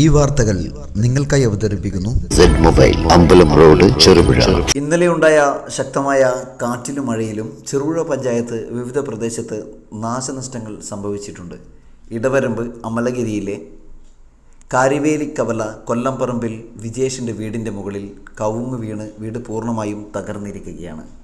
ഈ വാർത്തകൾ നിങ്ങൾക്കായി അവതരിപ്പിക്കുന്നു. മൊബൈൽ അമ്പലം റോഡ് ചെറുപുഴ. ഇന്നലെ ഉണ്ടായ ശക്തമായ കാറ്റിലും മഴയിലും ചെറുപുഴ പഞ്ചായത്ത് വിവിധ പ്രദേശത്ത് നാശനഷ്ടങ്ങൾ സംഭവിച്ചിട്ടുണ്ട്. ഇടവരമ്പ് അമലഗിരിയിലെ കാരിവേലി കവല കൊല്ലംപറമ്പിൽ വിജേഷിന്റെ വീടിന്റെ മുകളിൽ കവുങ്ങ് വീണ് വീട് പൂർണമായും തകർന്നിരിക്കുകയാണ്.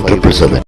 triple seven